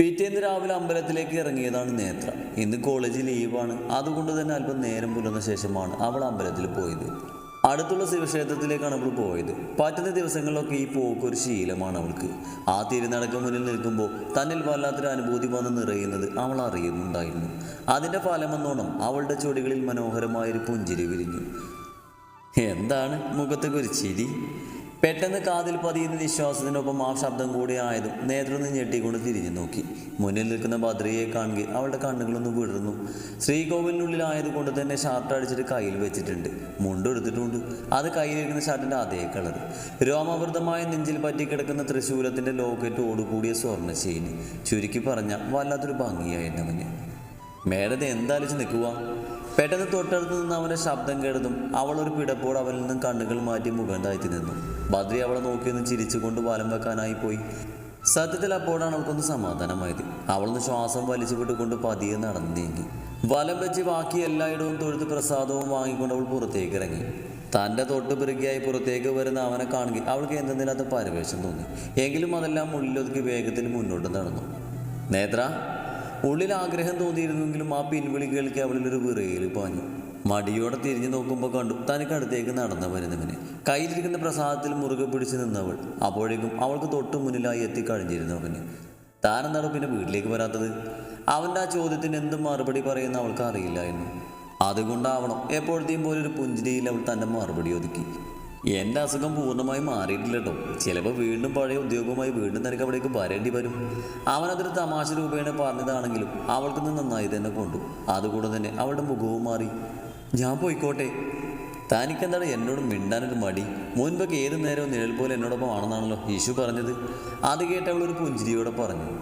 പിറ്റേന്ന് രാവിലെ അമ്പലത്തിലേക്ക് ഇറങ്ങിയതാണ് നേത്ര. ഇന്ന് കോളേജ് ലീവാണ് അതുകൊണ്ട് തന്നെ അല്പം നേരം പുലർന്ന ശേഷമാണ് അവൾ അമ്പലത്തിൽ പോയത്. അടുത്തുള്ള ശിവക്ഷേത്രത്തിലേക്കാണ് അവൾ പോയത്. പറ്റുന്ന ദിവസങ്ങളിലൊക്കെ ഈ പോക്ക് ഒരു ശീലമാണ് അവൾക്ക്. ആ തിരുനടക്ക് മുന്നിൽ നിൽക്കുമ്പോൾ തന്നിൽ വല്ലാത്തൊരു അനുഭൂതി വന്ന് നിറയുന്നത് അവൾ അറിയുന്നുണ്ടായിരുന്നു. അതിന്റെ ഫലമെന്നോണം അവളുടെ ചൊടികളിൽ മനോഹരമായൊരു പുഞ്ചിരി വിരിഞ്ഞു. എന്താണ് മുഖത്തേക്ക് ഒരു ചിരി? പെട്ടെന്ന് കാതിൽ പതിയുന്ന വിശ്വാസത്തിനൊപ്പം ആ ശബ്ദം കൂടി ആയതും നേത്രം ഞെട്ടിക്കൊണ്ട് തിരിഞ്ഞു നോക്കി. മുന്നിൽ നിൽക്കുന്ന ബദ്രിയെ കാണുക അവളുടെ കണ്ണുകളൊന്ന് വിടർന്നു. ശ്രീകോവിലിനുള്ളിലായതുകൊണ്ട് തന്നെ ഷർട്ട് അടിച്ചിട്ട് കയ്യിൽ വെച്ചിട്ടുണ്ട്. മുണ്ടെടുത്തിട്ടുണ്ട് അത് കയ്യിലിരിക്കുന്ന ഷർട്ടിന്റെ അതേ കളർ. രോമാവൃതമായ നെഞ്ചിൽ പറ്റിക്കിടക്കുന്ന തൃശൂലത്തിന്റെ ലോക്കറ്റ് ഓടുകൂടിയ സ്വർണ ചെയിന് ചുരുക്കി പറഞ്ഞ വല്ലാത്തൊരു ഭംഗിയായിരുന്നു അവന്. മേടത് എന്താലോചിച്ച് നിൽക്കുക പെട്ടെന്ന് തൊട്ടടുത്ത് നിന്ന് അവന്റെ ശബ്ദം കേട്ടതും അവളൊരു പിടപ്പോട് അവനിൽ നിന്നും കണ്ണുകൾ മാറ്റി മുഖം താഴ്ത്തി നിന്നു. ബദ്രി അവളെ നോക്കിയൊന്ന് ചിരിച്ചുകൊണ്ട് വലം വെക്കാനായി പോയി. സത്യത്തിൽ അപ്പോഴാണ് അവൾക്കൊന്ന് സമാധാനമായത്. അവളൊന്ന് ശ്വാസം വലിച്ചു വിട്ടുകൊണ്ട് പതിയെ നടന്നു വലം വെച്ച് ബാക്കി എല്ലായിടവും തൊഴുത്ത് പ്രസാദവും വാങ്ങിക്കൊണ്ട് അവൾ പുറത്തേക്ക് ഇറങ്ങി. തന്റെ തൊട്ട് പിറകിയായി പുറത്തേക്ക് വരുന്ന അവനെ കാണുകയും അവൾക്ക് എന്തെന്നില്ലാത്ത പരവേശം തോന്നി. എങ്കിലും അതെല്ലാം ഉള്ളിലൊതുക്കി വേഗത്തിൽ മുന്നോട്ട് നടന്നു. നേത്ര ഉള്ളിൽ ആഗ്രഹം തോന്നിയിരുന്നെങ്കിലും ആ പിൻവിളി കേൾക്കി അവളിലൊരു വിറയിൽ പാഞ്ഞു. മടിയോടെ തിരിഞ്ഞു നോക്കുമ്പോൾ കണ്ടു തനിക്ക് അടുത്തേക്ക് നടന്നു വരുന്നവന്. കയ്യിലിരിക്കുന്ന പ്രസാദത്തിൽ മുറുകെ പിടിച്ച് നിന്നവൾ. അപ്പോഴേക്കും അവൾക്ക് തൊട്ടു മുന്നിലായി എത്തിക്കഴിഞ്ഞിരുന്നു അവന് താനെന്താണ് പിന്നെ വീട്ടിലേക്ക് വരാത്തത്? അവന്റെ ആ ചോദ്യത്തിന് എന്ത് മറുപടി പറയുന്ന അവൾക്ക് അറിയില്ലായിരുന്നു. അതുകൊണ്ടാവണം എപ്പോഴത്തെയും പോലെ ഒരു പുഞ്ചിരിയിൽ അവൾ തന്റെ മറുപടി ഒതുക്കി. എന്റെ അസുഖം പൂർണമായും മാറിയിട്ടില്ല കേട്ടോ. ചിലപ്പോൾ വീണ്ടും പഴയ ഉദ്യോഗവുമായി വീണ്ടും നിനക്ക് അവിടേക്ക് വരേണ്ടി വരും. അവനതൊരു തമാശ രൂപേണ പറഞ്ഞതാണെങ്കിലും അവൾക്കിന്ന് നന്നായി തന്നെ കൊണ്ടു. അതുകൂടെ തന്നെ അവളുടെ മുഖവും മാറി. ഞാൻ പോയിക്കോട്ടെ. താനിക്കെന്താണ് എന്നോട് മിണ്ടാനൊരു മടി? മുൻപൊക്കെ ഏത് നേരവും നിഴൽ പോലെ എന്നോടൊപ്പം ആണെന്നാണല്ലോ യേശു പറഞ്ഞത്. അത് കേട്ട് ഒരു പുഞ്ചിരിയോടെ പറഞ്ഞു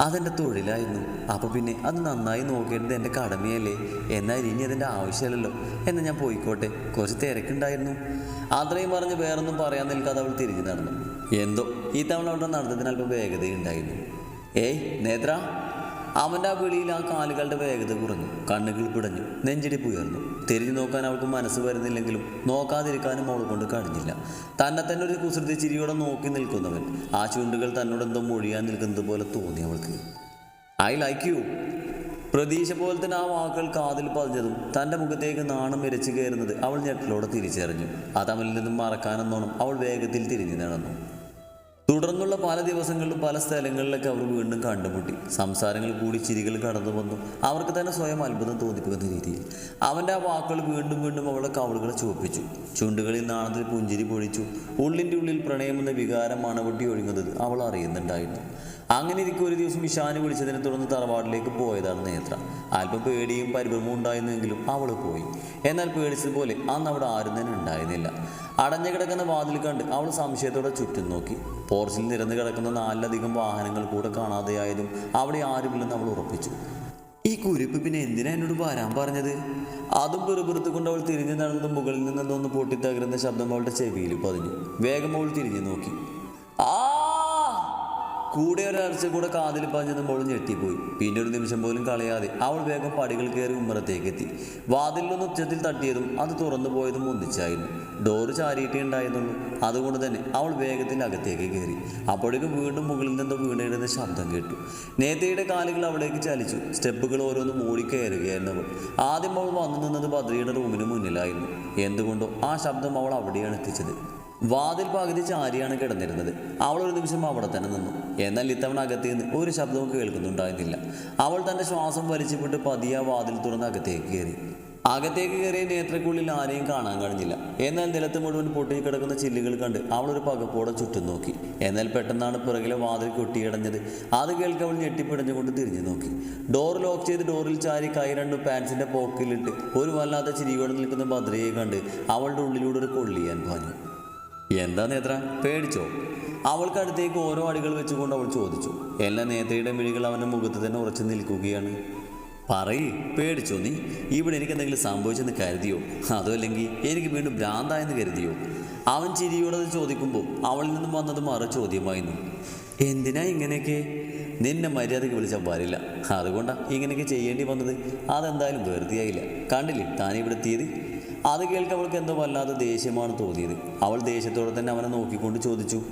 അതെന്റെ തൊഴിലായിരുന്നു. അപ്പോൾ പിന്നെ അത് നന്നായി നോക്കേണ്ടത് എന്റെ കടമയല്ലേ? എന്നാൽ ഇനി അതിന്റെ ആവശ്യമല്ലല്ലോ. എന്നാൽ ഞാൻ പോയിക്കോട്ടെ. കുറച്ച് തിരക്കുണ്ടായിരുന്നു. അത്രയും പറഞ്ഞ് വേറൊന്നും പറയാൻ നിൽക്കാതെ അവൾ തിരിഞ്ഞു നടന്നു. എന്തോ ഈ തവണ അവളുടെ നടത്തത്തിന് അല്പം വേഗതയുണ്ടായിരുന്നു. ഏയ് നേത്ര അവന്റെ ആ വിളിയിൽ ആ കാലുകളുടെ വേഗത കുറഞ്ഞു. കണ്ണുകൾ പിടഞ്ഞു. നെഞ്ചിടിപ്പ് ഉയർന്നു തിരിഞ്ഞു നോക്കാൻ അവൾക്ക് മനസ്സ് വരുന്നില്ലെങ്കിലും നോക്കാതിരിക്കാനും അവൾ കൊണ്ട് കഴിഞ്ഞില്ല. തന്നെ തന്നെ ഒരു കുസൃതി ചിരിയോടെ നോക്കി നിൽക്കുന്നവൻ. ആ ചുണ്ടുകൾ തന്നോട് എന്തോ മൊഴിയാൻ നിൽക്കുന്നത് പോലെ തോന്നി അവൾക്ക്. I like you. പ്രതീക്ഷ പോലെ തന്നെ ആ വാക്കുകൾ കാതിൽ പതിഞ്ഞതും തന്റെ മുഖത്തേക്ക് നാണം ഇരച്ചു കയറുന്നത് അവൾ ഞെട്ടലോടെ തിരിച്ചറിഞ്ഞു. അത് നിന്നും മറക്കാനെന്നോണം അവൾ വേഗത്തിൽ തിരിഞ്ഞു നടന്നു. തുടർന്നുള്ള പല ദിവസങ്ങളിലും പല സ്ഥലങ്ങളിലൊക്കെ അവർ വീണ്ടും കണ്ടുമുട്ടി. സംസാരങ്ങൾ കൂടി ചിരികൾ കടന്നു വന്നു. അവർക്ക് തന്നെ സ്വയം അത്ഭുതം തോന്നിപ്പിക്കുന്ന രീതിയിൽ. അവന്റെ ആ വാക്കുകൾ വീണ്ടും വീണ്ടും അവളെ കവളുകളെ ചുവപ്പിച്ചു. ചുണ്ടുകളിൽ നാണത്തിൽ പുഞ്ചിരി പൊഴിച്ചു. ഉള്ളിന്റെ ഉള്ളിൽ പ്രണയമെന്ന വികാരം മണവെട്ടി ഒഴുകുന്നത്. അവൾ അറിയുന്നുണ്ടായിരുന്നു. അങ്ങനെ ഇരിക്കും ഒരു ദിവസം ഇഷാന് വിളിച്ചതിനെ തുടർന്ന് തറവാട്ടിലേക്ക് പോയതാണ് നേത്ര. അല്പം പേടിയും പരിഭ്രമവും ഉണ്ടായിരുന്നെങ്കിലും അവൾ പോയി. എന്നാൽ പേടിച്ചതുപോലെ അന്ന് അവിടെ ആരും തന്നെ ഉണ്ടായിരുന്നില്ല. അടഞ്ഞു കിടക്കുന്ന വാതിൽ കണ്ട് അവൾ സംശയത്തോടെ ചുറ്റും നോക്കി. പോർച്ചിൽ നിരന്ന് കിടക്കുന്ന നാലിലധികം വാഹനങ്ങൾ കൂടെ കാണാതെയായതും അവിടെ ആരുമില്ലെന്ന് അവൾ ഉറപ്പിച്ചു. ഈ കുരിപ്പ് പിന്നെ എന്തിനാ എന്നോട് വരാൻ പറഞ്ഞത്? അതും പെറുപെറുത്ത് കൊണ്ട് അവൾ തിരിഞ്ഞു നടന്നത് മുകളിൽ നിന്നൊന്ന് പൊട്ടിത്തകരുന്ന ശബ്ദം അവളുടെ ചെവിയിൽ പതിഞ്ഞു. വേഗം അവൾ തിരിഞ്ഞു നോക്കി. ആ കൂടെ ഒരാഴ്ച കൂടെ കാതിൽ പഞ്ഞതുമ്പോൾ ഞെട്ടിപ്പോയി. പിന്നെ ഒരു നിമിഷം പോലും കളയാതെ അവൾ വേഗം പടികൾ കയറി ഉമ്മറത്തേക്ക് എത്തി. വാതിലിലൊന്ന് ഉച്ചത്തിൽ തട്ടിയതും അത് തുറന്നു പോയതും ഒന്നിച്ചായിരുന്നു. ഡോറ് ചാരിയിട്ടേ ഉണ്ടായിരുന്നുള്ളൂ. അതുകൊണ്ട് തന്നെ അവൾ വേഗത്തിൽ അകത്തേക്ക് കയറി. അപ്പോഴേക്കും വീണ്ടും മുകളിൽ നിന്നും വീണിടുന്ന ശബ്ദം കേട്ടു. നേതയുടെ കാലുകൾ അവിടേക്ക് ചലിച്ചു. സ്റ്റെപ്പുകൾ ഓരോന്നും മൂടി കയറുകയായിരുന്നു അവൾ. ആദ്യം അവൾ വന്നു നിന്നത് ബദ്രിയുടെ റൂമിന് മുന്നിലായിരുന്നു. എന്തുകൊണ്ടോ ആ ശബ്ദം അവൾ അവിടെയാണ് എത്തിച്ചത്. വാതിൽ പകുതി ചാരിയാണ് കിടന്നിരുന്നത്. അവൾ ഒരു നിമിഷം അവിടെ തന്നെ നിന്നു. എന്നാൽ ഇത്തവണ അകത്തു നിന്ന് ഒരു ശബ്ദവും കേൾക്കുന്നുണ്ടായിരുന്നില്ല. അവൾ തന്റെ ശ്വാസം വലിച്ചുവിട്ട് പതിയെ വാതിൽ തുറന്ന് അകത്തേക്ക് കയറി. അകത്തേക്ക് കയറിയ നേത്രക്കുള്ളിൽ ആരെയും കാണാൻ കഴിഞ്ഞില്ല. എന്നാൽ നിലത്ത് മുഴുവൻ പൊട്ടിക്കിടക്കുന്ന ചില്ലുകൾ കണ്ട് അവൾ ഒരു പകപ്പോടെ ചുറ്റും നോക്കി. എന്നാൽ പെട്ടെന്നാണ് പിറകിലെ വാതിൽ കൊട്ടിയടഞ്ഞത്. അത് കേൾക്കവൾ ഞെട്ടിപ്പിടഞ്ഞുകൊണ്ട് തിരിഞ്ഞു നോക്കി. ഡോർ ലോക്ക് ചെയ്ത് ഡോറിൽ ചാരി കൈ രണ്ടു പാൻസിന്റെ പോക്കിലിട്ട് ഒരു വല്ലാത്ത ചിരിയോടെ നിൽക്കുന്ന ഭദ്രയെ കണ്ട് അവളുടെ ഉള്ളിലൂടെ ഒരു കൊള്ളിയാൻ പാഞ്ഞു. എന്താ നേത്ര? പേടിച്ചോ? അവൾക്ക് അടുത്തേക്ക് ഓരോ അടികൾ വെച്ചുകൊണ്ട് അവൾ ചോദിച്ചു. എല്ലാ നേത്രയുടെ മിഴികൾ അവന്റെ മുഖത്ത് തന്നെ ഉറച്ചു നിൽക്കുകയാണ്. പറയ് പേടിച്ചോ നീ? ഇവിടെ എനിക്ക് എന്തെങ്കിലും സംഭവിച്ചെന്ന് കരുതിയോ? അതോ അല്ലെങ്കിൽ എനിക്ക് വീണ്ടും ഭ്രാന്തായെന്ന് കരുതിയോ? അവൻ ചിരിയോടെ ചോദിക്കുമ്പോൾ അവളിൽ നിന്നും വന്നത് മറു ചോദ്യമായിരുന്നു. എന്തിനാ ഇങ്ങനെയൊക്കെ? നിന്നെ മര്യാദയ്ക്ക് വിളിച്ചാൽ വരില്ല. അതുകൊണ്ടാണ് ഇങ്ങനെയൊക്കെ ചെയ്യേണ്ടി വന്നത്. അതെന്തായാലും വെറുതെയായില്ല. കണ്ടില്ലേ? താനിവിടെ എത്തിയത്? അത് കേൾക്ക് അവൾക്ക് എന്തോ വല്ലാതെ ദേഷ്യമാണ് തോന്നിയത്. അവൾ ദേഷ്യത്തോടെ തന്നെ അവനെ നോക്കിക്കൊണ്ട് ചോദിച്ചു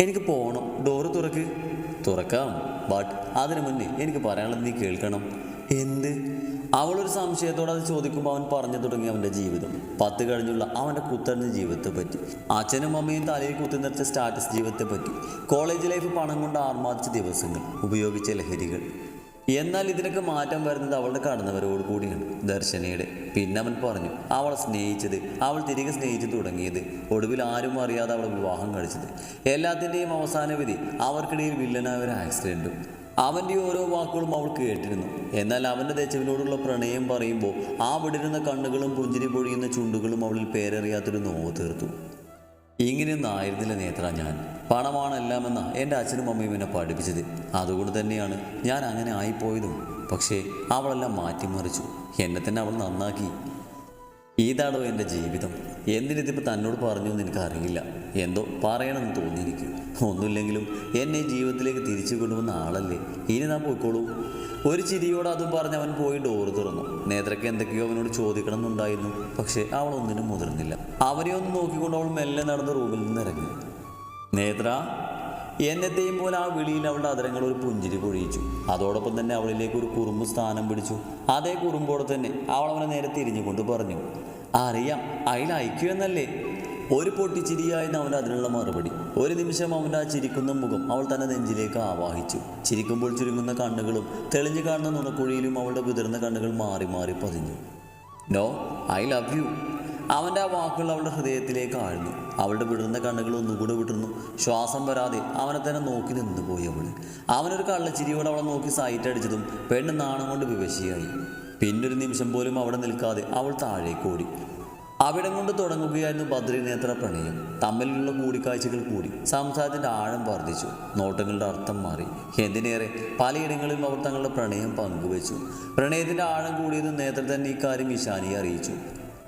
എനിക്ക് പോകണം ഡോറ് തുറക്ക്. തുറക്കാം. ബട്ട് അതിനു മുന്നേ എനിക്ക് പറയാനുള്ളത് നീ കേൾക്കണം. എന്ത്? അവളൊരു സംശയത്തോടെ അത് ചോദിക്കുമ്പോൾ അവൻ പറഞ്ഞു തുടങ്ങി അവന്റെ ജീവിതം. പത്ത് കഴിഞ്ഞുള്ള അവന്റെ കുത്തറിഞ്ഞ ജീവിതത്തെ പറ്റി. അച്ഛനും അമ്മയും തലയിൽ കുത്തി നിറച്ച സ്റ്റാറ്റസ് ജീവിതത്തെ പറ്റി. കോളേജ് ലൈഫ് പണം കൊണ്ട് ആർമാദിച്ച ദിവസങ്ങൾ ഉപയോഗിച്ച ലഹരികൾ. എന്നാൽ ഇതിനൊക്കെ മാറ്റം വരുന്നത് അവളുടെ കടന്നവരോട് കൂടിയാണ് ദർശനയുടെ. പിന്നെ അവൻ പറഞ്ഞു അവളെ സ്നേഹിച്ചത് അവൾ തിരികെ സ്നേഹിച്ചു തുടങ്ങിയത് ഒടുവിൽ ആരും അറിയാതെ അവളെ വിവാഹം കഴിച്ചത്. എല്ലാത്തിന്റെയും അവസാന വിധി അവർക്കിടയിൽ വില്ലനായ ഒരു ആക്സിഡന്റും അവന്റെ ഓരോ വാക്കുകളും അവൾ കേട്ടിരുന്നു. എന്നാൽ അവന്റെ തെച്ചവിനോടുള്ള പ്രണയം പറയുമ്പോൾ ആ വിടരുന്ന കണ്ണുകളും പുഞ്ചിരി പൊഴിയുന്ന ചുണ്ടുകളും അവളിൽ പേരറിയാത്തൊരു നോവ് തീർത്തു. ഇങ്ങനെയൊന്നും ആയിരുന്നില്ല നേത്ര ഞാൻ. പണമാണ് എല്ലാമെന്ന എന്റെ അച്ഛനും അമ്മയും എന്നെ പഠിപ്പിച്ചത്. അതുകൊണ്ട് തന്നെയാണ് ഞാൻ അങ്ങനെ ആയിപ്പോയതും. പക്ഷേ അവളെല്ലാം മാറ്റിമറിച്ചു. എന്നെ തന്നെ അവൾ നന്നാക്കി. ഇതാണോ എന്റെ ജീവിതം? എന്തിനിതിപ്പോൾ തന്നോട് പറഞ്ഞു എന്ന് എനിക്കറിയില്ല. എന്തോ പറയണമെന്ന് തോന്നി എനിക്ക് ഒന്നുമില്ലെങ്കിലും എന്നെ ജീവിതത്തിലേക്ക് തിരിച്ചു കൊണ്ടുവന്ന ആളല്ലേ. ഇനി നാം പോയിക്കോളൂ. ഒരു ചിരിയോട് അതും പറഞ്ഞ് അവൻ പോയി ഡോർ തുറന്നു. നേത്രയ്ക്ക് എന്തൊക്കെയോ അവനോട് ചോദിക്കണം എന്നുണ്ടായിരുന്നു പക്ഷേ അവൾ ഒന്നിനും മുതിർന്നില്ല. അവരെ ഒന്ന് നോക്കിക്കൊണ്ട് അവൾ മെല്ലെ നടന്ന് റൂമിൽ നിന്ന് ഇറങ്ങി. നേത്ര എന്നത്തെയും പോലെ ആ വിളിയിൽ അവളുടെ അതരങ്ങൾ ഒരു പുഞ്ചിരി പൊഴിയിച്ചു. അതോടൊപ്പം തന്നെ അവളിലേക്ക് ഒരു കുറുമ്പ് സ്ഥാനം പിടിച്ചു. അതേ കുറുമ്പോടെ തന്നെ അവൾ അവനെ നേരെ തിരിഞ്ഞുകൊണ്ട് പറഞ്ഞു അറിയാം അയിൽ അയക്കൂ എന്നല്ലേ? ഒരു പൊട്ടിച്ചിരിയായിരുന്നു അവന്റെ അതിനുള്ള മറുപടി. ഒരു നിമിഷം അവന്റെ ആ ചിരിക്കുന്ന മുഖം അവൾ തന്നെ നെഞ്ചിലേക്ക് ആവാഹിച്ചു. ചിരിക്കുമ്പോൾ ചുരുങ്ങുന്ന കണ്ണുകളും തെളിഞ്ഞു കാണുന്ന നുണക്കുഴിയിലും അവളുടെ കുതിർന്ന കണ്ണുകൾ മാറി മാറി പതിഞ്ഞു. No I love you. അവന്റെ ആ വാക്കുകൾ അവളുടെ ഹൃദയത്തിലേക്ക് ആഴ്ന്നു. അവളുടെ വിടർന്ന കണ്ണുകൾ ഒന്നുകൂടെ വിടർന്നു. ശ്വാസം വരാതെ അവനെ തന്നെ നോക്കി നിന്നു പോയി അവൾ അവനൊരു കള്ളച്ചിരിയോടെ അവളെ നോക്കി സൈറ്റ് അടിച്ചതും പെണ്ണ് നാണം കൊണ്ട് വിവശിയായി. പിന്നൊരു നിമിഷം പോലും അവിടെ നിൽക്കാതെ അവൾ താഴേക്ക് ഓടി. അവിടം കൊണ്ട് തുടങ്ങുകയായിരുന്നു ബദ്രീനേത്ര പ്രണയം. തമ്മിലുള്ള കൂടിക്കാഴ്ചകൾ കൂടി സംസാരത്തിന്റെ ആഴം വർദ്ധിച്ചു. നോട്ടങ്ങളുടെ അർത്ഥം മാറി. എന്തിനേറെ? പലയിടങ്ങളിലും അവർ തങ്ങളുടെ പ്രണയം പങ്കുവച്ചു. പ്രണയത്തിന്റെ ആഴം കൂടിയത് നേത്ര തന്നെ ഇക്കാര്യം ഇഷാനിയെ അറിയിച്ചു.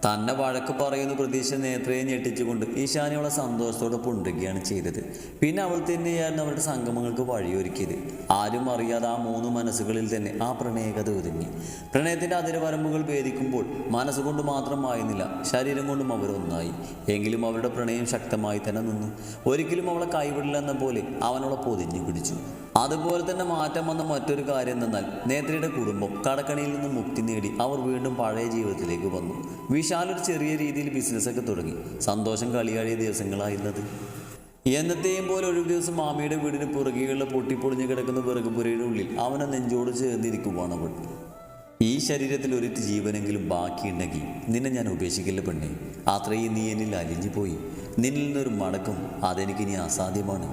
തന്നെ വഴക്ക് പറയുന്ന പ്രതീക്ഷ നേത്രയെ ഞെട്ടിച്ചുകൊണ്ട് ഈശാനി അവളെ സന്തോഷത്തോടെ പുണ്ടുകയാണ് ചെയ്തത്. പിന്നെ അവൾ തന്നെയായിരുന്നു അവരുടെ സംഗമങ്ങൾക്ക് വഴിയൊരുക്കിയത്. ആരും അറിയാതെ ആ മൂന്ന് മനസ്സുകളിൽ തന്നെ ആ പ്രണയകത ഒതുങ്ങി. പ്രണയത്തിന്റെ അതിരവരമ്പുകൾ ഭേദിക്കുമ്പോൾ മനസ്സുകൊണ്ട് മാത്രമായിരുന്നില്ല ശരീരം കൊണ്ടും അവർ ഒന്നായി. എങ്കിലും അവരുടെ പ്രണയം ശക്തമായി തന്നെ നിന്നു. ഒരിക്കലും അവളെ കൈവിടില്ല എന്ന പോലെ അവനവളെ പൊതിഞ്ഞു പിടിച്ചു. അതുപോലെ തന്നെ മാറ്റം വന്ന മറ്റൊരു കാര്യം എന്നാൽ നേത്രയുടെ കുടുംബം കടക്കണിയിൽ നിന്ന് മുക്തി നേടി അവർ വീണ്ടും പഴയ ജീവിതത്തിലേക്ക് വന്നു. വിശാൽ ഒരു ചെറിയ രീതിയിൽ ബിസിനസ്സൊക്കെ തുടങ്ങി. സന്തോഷം കളിയാടിയ ദിവസങ്ങളായിരുന്നത്. എന്നത്തെയും പോലെ ഒരു ദിവസം മാമിയുടെ വീടിന് പുറകെയുള്ള പൊട്ടിപ്പൊളിഞ്ഞ് കിടക്കുന്ന വിറകുപുരയുടെ ഉള്ളിൽ അവനെ നെഞ്ചോട് ചേർന്നിരിക്കുവാണ് അവൾ. ഈ ശരീരത്തിൽ ഒരിറ്റ് ജീവനെങ്കിലും ബാക്കിയുണ്ടെങ്കിൽ നിന്നെ ഞാൻ ഉപേക്ഷിക്കില്ല പെണ്ണെ. അത്രയും നീ എന്നിൽ അലിഞ്ഞു പോയി നിന്നിൽ നിന്നൊരു മടക്കം അതെനിക്ക് ഇനി അസാധ്യമാണ്.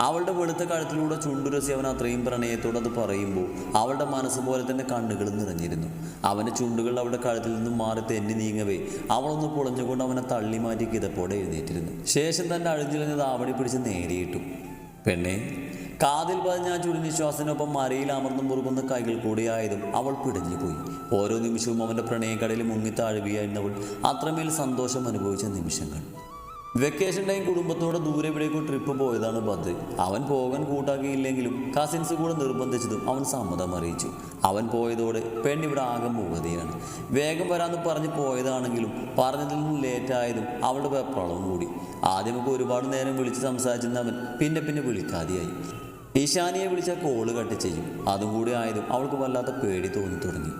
അവളുടെ വെളുത്ത കഴുത്തിലൂടെ ചുണ്ടുരസി അവൻ അത്രയും പ്രണയത്തോടെ പറയുമ്പോൾ അവളുടെ മനസ്സ് പോലെ തന്നെ കണ്ണുകൾ നിറഞ്ഞിരുന്നു. അവന്റെ ചുണ്ടുകൾ അവളുടെ കഴുത്തിൽ നിന്നും മാറി തെന്നി നീങ്ങവേ. അവളൊന്ന് പൊളഞ്ഞുകൊണ്ട് അവനെ തള്ളി മാറ്റി കിതപ്പോടെ എഴുന്നേറ്റിരുന്നു. ശേഷം തന്റെ അഴിഞ്ഞിലഞ്ഞത് ആവണി പിടിച്ച് നേരിയിട്ടു. പെണ്ണെ കാതിൽ പതിഞ്ഞ ആ ചുടുനിശ്വാസത്തിനൊപ്പം മരയിൽ അമർന്നും മുറുകുന്ന കൈകൾ കൂടിയായതും അവൾ പിടഞ്ഞുപോയി ഓരോ നിമിഷവും അവന്റെ പ്രണയക്കടയിൽ മുങ്ങിത്താഴുകയായിരുന്നവൾ അത്രമേൽ സന്തോഷം അനുഭവിച്ച നിമിഷങ്ങൾ. വെക്കേഷൻ ടൈം കുടുംബത്തോടെ ദൂരെ ഇവിടേക്കും ട്രിപ്പ് പോയതാണ് ബദ്. അവൻ പോകാൻ കൂട്ടാക്കിയില്ലെങ്കിലും കസിൻസ് കൂടെ നിർബന്ധിച്ചതും അവൻ സമ്മതം അറിയിച്ചു. അവൻ പോയതോടെ പെണ്ണിവിടെ ആകെ മൂകതയാണ്. വേഗം വരാമെന്ന് പറഞ്ഞ് പോയതാണെങ്കിലും പറഞ്ഞതിൽ നിന്ന് ലേറ്റായതും അവളുടെ വെപ്രളവും കൂടി ആദ്യമൊക്കെ ഒരുപാട് നേരം വിളിച്ച് സംസാരിച്ചിരുന്ന അവൻ പിന്നെ പിന്നെ വിളിക്കാതെയായി. ഈശാനിയെ വിളിച്ച കോൾ കട്ട് ചെയ്യും. അതും കൂടി ആയതും അവൾക്ക് വല്ലാത്ത പേടി തോന്നി തുടങ്ങി.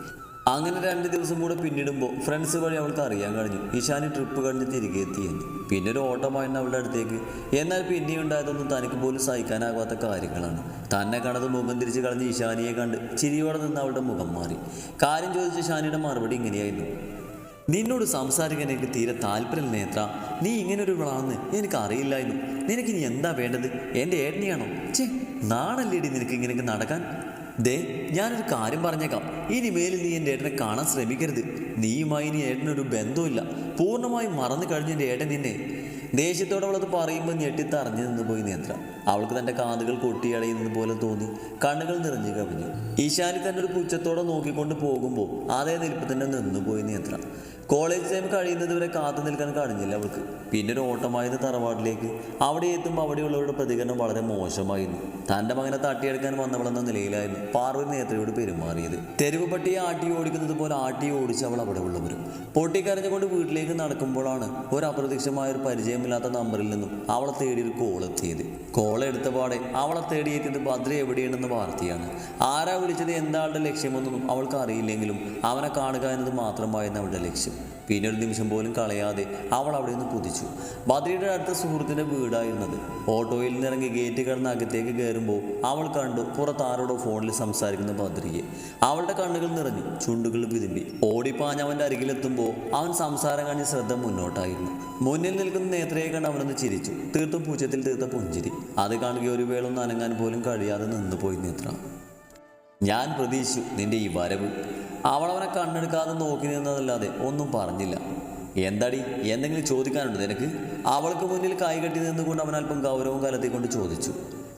അങ്ങനെ രണ്ട് ദിവസം കൂടെ പിന്നിടുമ്പോൾ ഫ്രണ്ട്സ് വഴി അവൾക്ക് അറിയാൻ കഴിഞ്ഞു. ഈശാനി ട്രിപ്പ് കഴിഞ്ഞ് തിരികെ എത്തിയെന്ന് പിന്നെ ഒരു ഓട്ടമായിരുന്നു അവളുടെ അടുത്തേക്ക്. എന്നാൽ പിന്നെ ഉണ്ടായതൊന്നും തനിക്ക് പോലും സഹിക്കാനാകാത്ത കാര്യങ്ങളാണ്. തന്നെ കണ്ടത് മുഖം തിരിച്ച് കളഞ്ഞ് ഇഷാനിയെ കണ്ട് ചിരിയോടെ നിന്ന് അവളുടെ മുഖം മാറി. കാര്യം ചോദിച്ച ഇഷാനിയുടെ മറുപടി ഇങ്ങനെയായിരുന്നു. നിന്നോട് സംസാരിക്കാൻ എനിക്ക് തീരെ താല്പര്യം നേത്ര. നീ ഇങ്ങനെ ഒരു വിളാന്ന് എനിക്ക് അറിയില്ലായിരുന്നു നിനക്ക് ഇനി എന്താ വേണ്ടത്? എന്റെ ഏട്ടനെയാണോ? ചേ നാണല്ലേടി നിനക്ക് ഇങ്ങനെയൊക്കെ നടക്കാൻ? ദേ ഞാനൊരു കാര്യം പറഞ്ഞേക്കാം. ഇനി മേലിൽ നീ എന്റെ ഏട്ടനെ കാണാൻ ശ്രമിക്കരുത്. നീയുമായി ഇനി ഏട്ടനൊരു ബന്ധമില്ല പൂർണമായും മറന്നു കഴിഞ്ഞ എന്റെ ഏട്ടൻ നിന്നെ. ദേഷ്യത്തോടെ അവളത് പറയുമ്പോൾ ഞെട്ടിത്തറിഞ്ഞു നിന്ന് പോയി നേത്ര അവൾക്ക് തന്റെ കാതുകൾ കൊട്ടിയടയുന്നത് പോലെ തോന്നി. കണ്ണുകൾ നിറഞ്ഞു കവിഞ്ഞു. ഈശാനി തന്നെ ഒരു പുച്ഛത്തോടെ നോക്കിക്കൊണ്ട് പോകുമ്പോൾ അതേ നിൽപ്പ് തന്നെ നിന്നുപോയി നേത്ര കോളേജ് ടൈം കഴിയുന്നത് വരെ കാത്തു നിൽക്കാൻ കഴിഞ്ഞില്ല അവൾക്ക്. പിന്നെ ഒരു ഓട്ടമായത് തറവാട്ടിലേക്ക്. അവിടെ എത്തുമ്പോൾ അവിടെയുള്ളവരുടെ പ്രതികരണം വളരെ മോശമായിരുന്നു. തന്റെ മകനെ തട്ടിയെടുക്കാൻ വന്നവളെന്ന നിലയിലായിരുന്നു പാർവതി നേത്രയോട് പെരുമാറിയത്. തെരുവ് പട്ടിയെ ആട്ടി ഓടിക്കുന്നത് പോലെ ആട്ടി ഓടിച്ച് അവൾ അവിടെ ഉള്ളവരും പൊട്ടിക്കരഞ്ഞുകൊണ്ട് വീട്ടിലേക്ക് നടക്കുമ്പോഴാണ് ഒരു അപ്രത്യക്ഷമായ ഒരു പരിചയമില്ലാത്ത നമ്പറിൽ നിന്നും അവളെ തേടി ഒരു കോൾ എത്തിയത്. കോൾ എടുത്ത പാടെ അവളെ തേടിയെത്തിയത് ഭദ്ര എവിടെയുണ്ടെന്ന് വാർത്തയാണ്. ആരാ വിളിച്ചത് എന്താളുടെ ലക്ഷ്യമൊന്നും അവൾക്ക് അറിയില്ലെങ്കിലും അവനെ കാണുക എന്നത് മാത്രമായിരുന്നു അവളുടെ ലക്ഷ്യം. പിന്നെ ഒരു നിമിഷം പോലും കളയാതെ അവൾ അവിടെ നിന്ന് കുതിച്ചു. ബദ്രിയുടെ അടുത്ത സുഹൃത്തിന്റെ വീടായിരുന്നത്. ഓട്ടോയിൽ നിന്നിറങ്ങി ഗേറ്റ് കടന്ന് അകത്തേക്ക് കയറുമ്പോൾ അവൾ കണ്ടു പുറത്ത് ആരോടോ ഫോണിൽ സംസാരിക്കുന്ന ബദ്രിയെ. അവളുടെ കണ്ണുകൾ നിറഞ്ഞു ചുണ്ടുകൾ വിതുമ്പി. ഓടിപ്പാഞ്ഞ് അവന്റെ അരികിലെത്തുമ്പോൾ അവൻ സംസാരം കഴിഞ്ഞ് ശ്രദ്ധ മുന്നോട്ടായിരുന്നു. മുന്നിൽ നിൽക്കുന്ന നേത്രയെ കണ്ട് അവനൊന്ന് ചിരിച്ചു. തീർത്തും പൂച്ചത്തിൽ തീർത്ത പുഞ്ചിരി. അത് കാണുക ഒരു വേളൊന്നും അനങ്ങാൻ പോലും കഴിയാതെ നിന്നുപോയി നേത്ര. ഞാൻ പ്രതീക്ഷിച്ചു നിന്റെ ഈ വരവ് അവളവനെ കണ്ണെടുക്കാതെ നോക്കി നിന്നതല്ലാതെ ഒന്നും പറഞ്ഞില്ല. എന്താടി? എന്തെങ്കിലും ചോദിക്കാനുണ്ട് നിനക്ക്? അവൾക്ക് മുന്നിൽ കൈ കെട്ടി നിന്നുകൊണ്ട് അവൻ അല്പം ഗൗരവം കലത്തിക്കൊണ്ട് ചോദിച്ചു.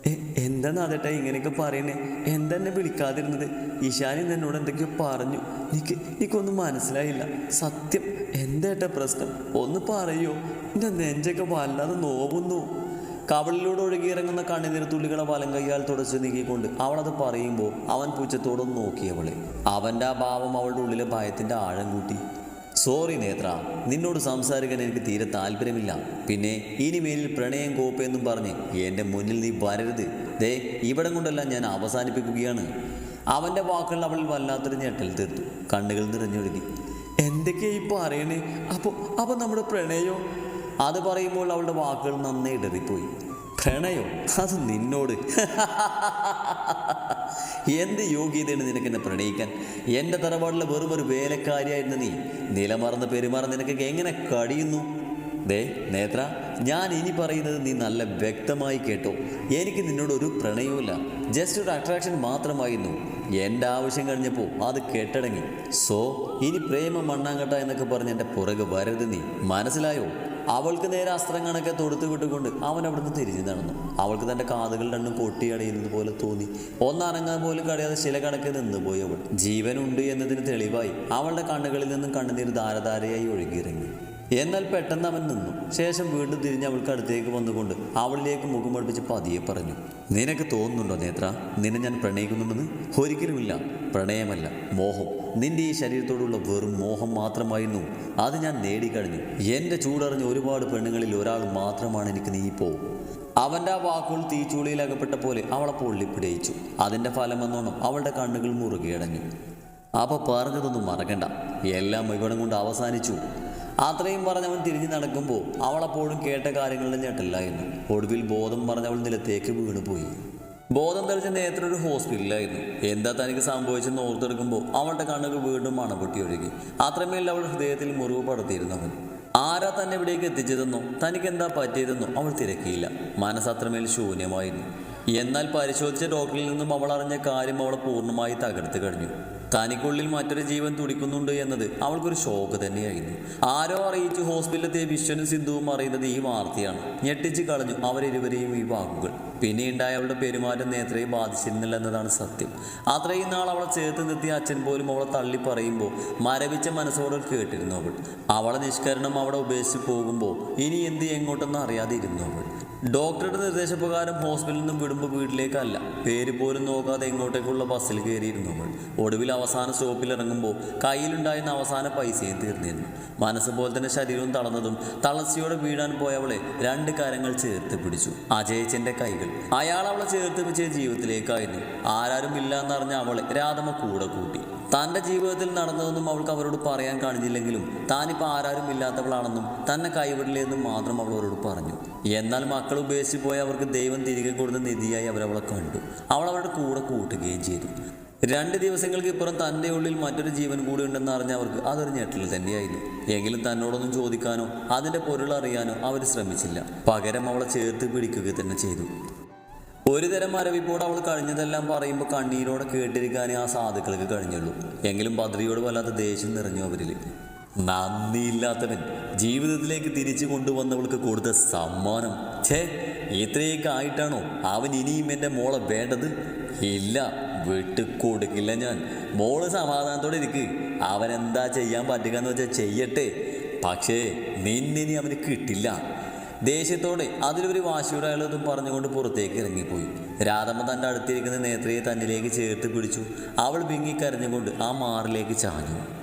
"എ- എന്താ നാദേട്ടാ ഇങ്ങനെയൊക്കെ പറയണേ? എന്താ എന്നെ വിളിക്കാതിരുന്നത് ഈശാനി എന്നോട് എന്തൊക്കെയോ പറഞ്ഞു. എനിക്ക് എനിക്കൊന്നും മനസ്സിലായില്ല. സത്യം എന്തേട്ടാ പ്രശ്നം? ഒന്ന് പറയോ? എന്റെ നെഞ്ചൊക്കെ വല്ലാതെ നോവുന്നു. കവളിലൂടെ ഒഴുകിയിറങ്ങുന്ന കണ്ണുനീർ തുള്ളികളെ വലം കൈയാൽ തുടച്ച് നീക്കിക്കൊണ്ട് അവളത് പറയുമ്പോൾ അവൻ പൂച്ചത്തോടൊന്ന് നോക്കിയവളെ. അവന്റെ ആ ഭാവം അവളുടെ ഉള്ളിലെ ഭയത്തിന്റെ ആഴം കൂട്ടി. സോറി നേത്ര നിന്നോട് സംസാരിക്കാൻ എനിക്ക് തീരെ താല്പര്യമില്ല. പിന്നെ ഇനിമേലിൽ പ്രണയം കോപ്പയെന്നും പറഞ്ഞ് എന്റെ മുന്നിൽ നീ വരരുത്. ദേ ഇവിടം കൊണ്ടെല്ലാം ഞാൻ അവസാനിപ്പിക്കുകയാണ്. അവന്റെ വാക്കുകൾ അവളിൽ വല്ലാത്തൊരു ഞെട്ടൽ തീർത്തു. കണ്ണുകൾ നിറഞ്ഞൊഴുകി. എന്തൊക്കെയാ ഇപ്പോൾ അറിയണേ? അപ്പോൾ അപ്പോൾ നമ്മുടെ പ്രണയോ? അത് പറയുമ്പോൾ അവളുടെ വാക്കുകൾ നന്നേ ഇടറിപ്പോയി. പ്രണയോ? അത് നിന്നോട്. എന്ത് യോഗ്യതയാണ് നിനക്ക് എന്നെ പ്രണയിക്കാൻ? എന്റെ തറവാടിലെ വെറും ഒരു വേലക്കാരിയായിരുന്നു നീ. നിലമറന്ന് പെരുമാറ നിനക്ക് എങ്ങനെ കഴിയുന്നു? ദേ നേത്ര ഞാൻ ഇനി പറയുന്നത് നീ നല്ല വ്യക്തമായി കേട്ടോ. എനിക്ക് നിന്നോട് ഒരു പ്രണയവുമില്ല ജസ്റ്റ് ഒരു അട്രാക്ഷൻ മാത്രമായിരുന്നു. എന്റെ ആവശ്യം കഴിഞ്ഞപ്പോൾ അത് കെട്ടടങ്ങി. സോ ഇനി പ്രേമം മണ്ണാങ്കട്ട എന്നൊക്കെ പറഞ്ഞ് എന്റെ പുറകെ വരരുത് നീ. മനസ്സിലായോ? അവൾക്ക് നേരെ അസ്ത്രം കണക്കെ തൊടുത്തു വിട്ടുകൊണ്ട് അവൻ അവിടുന്ന് തിരിഞ്ഞു നടന്നു. അവൾക്ക് തന്റെ കാതുകൾ രണ്ടും കൊട്ടിയടയുന്നത് പോലെ തോന്നി. ഒന്നനങ്ങാൻ പോലും കഴിയാതെ ശില കണക്കെ നിന്നുപോയി അവൾ. ജീവനുണ്ട് എന്നതിന് തെളിവായി അവളുടെ കണ്ണുകളിൽ നിന്നും കണ്ണുനീർ ധാരധാരയായി ഒഴുകിയിറങ്ങി. എന്നാൽ പെട്ടെന്ന് അവൻ നിന്നു. ശേഷം വീണ്ടും തിരിഞ്ഞ് അവൾക്ക് അടുത്തേക്ക് വന്നുകൊണ്ട് അവളിലേക്ക് മുഖം പഠിപ്പിച്ച് പതിയെ പറഞ്ഞു നിനക്ക് തോന്നുന്നുണ്ടോ നേത്ര? നിന്നെ ഞാൻ പ്രണയിക്കുന്നുണ്ടെന്ന്? ഒരിക്കലുമില്ല. പ്രണയമല്ല. മോഹം. നിന്റെ ഈ ശരീരത്തോടുള്ള വെറും മോഹം മാത്രമായിരുന്നു. അത് ഞാൻ നേടിക്കഴിഞ്ഞു. എന്റെ ചൂടറിഞ്ഞ ഒരുപാട് പെണ്ണുങ്ങളിൽ ഒരാൾ മാത്രമാണ് എനിക്ക് നീ പോ അവന്റെ ആ വാക്കുകൾ തീച്ചുളിയിൽ അകപ്പെട്ട പോലെ അവളെ പൊള്ളിപ്പിടയിച്ചു അതിന്റെ ഫലമെന്നോണം അവളുടെ കണ്ണുകൾ മുറുകിയടഞ്ഞു അപ്പോൾ പറഞ്ഞതൊന്നും മറക്കണ്ട. എല്ലാം ഇവിടം കൊണ്ട് അവസാനിച്ചു. അത്രയും പറഞ്ഞവൻ തിരിഞ്ഞു നടക്കുമ്പോൾ അവളെപ്പോഴും കേട്ട കാര്യങ്ങളുടെ ഞെട്ടല്ലായിരുന്നു ഒടുവിൽ ബോധം പറഞ്ഞവൾ നിലത്തേക്ക് വീണുപോയി. ബോധം തെളിച്ച നേത്ര ഒരു ഹോസ്പിറ്റലിലായിരുന്നു. എന്താ തനിക്ക് സംഭവിച്ചെന്ന് ഓർത്തെടുക്കുമ്പോൾ അവളുടെ കണ്ണുകൾ വീണ്ടും മണപൊട്ടി ഒഴുകി. അത്രമേൽ അവൾ ഹൃദയത്തിൽ മുറിവ് പടർത്തിയിരുന്നവൻ ആരാ തന്നെ ഇവിടേക്ക് എത്തിച്ചതെന്നോ തനിക്ക് എന്താ പറ്റിയതെന്നോ അവൾ തിരക്കിയില്ല. മനസ്സത്രമേൽ ശൂന്യമായിരുന്നു. എന്നാൽ പരിശോധിച്ച ഡോക്ടറിൽ നിന്നും അവൾ അറിഞ്ഞ കാര്യം അവളെ പൂർണമായി തകർത്ത് കഴിഞ്ഞു. തനിക്കുള്ളിൽ മറ്റൊരു ജീവൻ തുടിക്കുന്നുണ്ട് എന്നത് അവൾക്കൊരു ഷോക്ക് തന്നെയായിരുന്നു. ആരോ അറിയിച്ച് ഹോസ്പിറ്റലിലെത്തിയ വിശ്വനും സിന്ധുവും അറിയുന്നത് ഈ വാർത്തയാണ്. ഞെട്ടിച്ച് കളഞ്ഞു അവരിരുവരെയും ഈ വാക്കുകൾ. പിന്നെ ഉണ്ടായ അവളുടെ പെരുമാറ്റം നേത്രയെ ബാധിച്ചിരുന്നില്ല എന്നതാണ് സത്യം. അത്രയും നാൾ അവളെ ചേർത്ത് നിർത്തിയ അച്ഛൻ പോലും അവളെ തള്ളി പറയുമ്പോൾ മരവിച്ച മനസ്സോടെ കേട്ടിരുന്നു അവൾ. അവളെ നിഷ്കരണം അവിടെ ഉപേക്ഷിച്ച് പോകുമ്പോൾ ഇനി എന്ത് എങ്ങോട്ടെന്ന് അറിയാതെ ഇരുന്നു അവൾ. ഡോക്ടറുടെ നിർദ്ദേശപ്രകാരം ഹോസ്പിറ്റലിൽ നിന്നും വിടുമ്പോൾ വീട്ടിലേക്കല്ല. പേര് പോലും നോക്കാതെ എങ്ങോട്ടേക്കുള്ള ബസ്സിൽ കയറിയിരുന്നു അവൾ. ഒടുവിൽ അവസാന സ്റ്റോപ്പിൽ ഇറങ്ങുമ്പോൾ കയ്യിലുണ്ടായിരുന്ന അവസാന പൈസയും തീർന്നിരുന്നു. മനസ്സ് പോലെ തന്നെ ശരീരവും തളർന്നതും തളർച്ചയോടെ വീഴാൻ പോയവളെ രണ്ട് കാര്യങ്ങൾ ചേർത്ത് പിടിച്ചു. അജയച്ചന്റെ കൈകൾ. അയാൾ അവളെ ചേർത്ത് വെച്ച ജീവിതത്തിലേക്കായിരുന്നു. ആരാരും ഇല്ല എന്നറിഞ്ഞ അവളെ രാധമ്മ കൂടെ കൂട്ടി. തന്റെ ജീവിതത്തിൽ നടന്നതൊന്നും അവൾക്ക് അവരോട് പറയാൻ കാണിച്ചില്ലെങ്കിലും താനിപ്പോൾ ആരാരും ഇല്ലാത്തവളാണെന്നും തന്നെ കൈവിടില്ലെന്നും മാത്രം അവൾ അവരോട് പറഞ്ഞു. എന്നാൽ മക്കൾ ഉപേക്ഷിച്ച് പോയ അവർക്ക് ദൈവം തിരികെ കൊടുത്ത നിധിയായി അവരവളെ കണ്ടു. അവൾ അവരുടെ കൂടെ കൂട്ടുകയും ചെയ്തു. രണ്ട് ദിവസങ്ങൾക്ക് ഇപ്പുറം തന്റെ ഉള്ളിൽ മറ്റൊരു ജീവൻ കൂടി ഉണ്ടെന്ന് അറിഞ്ഞ അവർക്ക് അതൊരു ഞെട്ടൽ തന്നെയായിരുന്നു. എങ്കിലും തന്നോടൊന്നും ചോദിക്കാനോ അതിന്റെ പൊരുൾ അറിയാനോ അവർ ശ്രമിച്ചില്ല. പകരം അവളെ ചേർത്ത് പിടിക്കുക തന്നെ ചെയ്തു. ഒരു തരം മരവിപ്പോട് അവൾ കഴിഞ്ഞതെല്ലാം പറയുമ്പോൾ കണ്ണീരോടെ കേട്ടിരിക്കാനേ ആ സാധുക്കൾക്ക് കഴിഞ്ഞുള്ളൂ. എങ്കിലും ബദ്രിയോട് വല്ലാത്ത ദേഷ്യം നിറഞ്ഞു അവരിൽ. നന്ദിയില്ലാത്തവൻ ജീവിതത്തിലേക്ക് തിരിച്ചു കൊണ്ടുവന്നവൾക്ക് കൊടുത്ത സമ്മാനം. ഛേ ഇത്രയൊക്കെ ആയിട്ടാണോ അവൻ ഇനിയും എന്റെ മോളെ വേണ്ടത്? ഇല്ല വിട്ട് കൊടുക്കില്ല ഞാൻ. മോൾ സമാധാനത്തോടെ ഇരിക്ക്. അവൻ എന്താ ചെയ്യാൻ പറ്റുക എന്ന് വെച്ചാൽ ചെയ്യട്ടെ. പക്ഷേ നിന്നിനി അവന് കിട്ടില്ല. ദേഷ്യത്തോടെ അതിലൊരു വാശിയുടെ അയാളതും പറഞ്ഞുകൊണ്ട് പുറത്തേക്ക് ഇറങ്ങിപ്പോയി. രാധമ്മ തന്റെ അടുത്തിരിക്കുന്ന നേത്രയെ തന്നിലേക്ക് ചേർത്ത് പിടിച്ചു. അവൾ വിങ്ങിക്കരഞ്ഞുകൊണ്ട് ആ മാറിലേക്ക് ചാഞ്ഞു.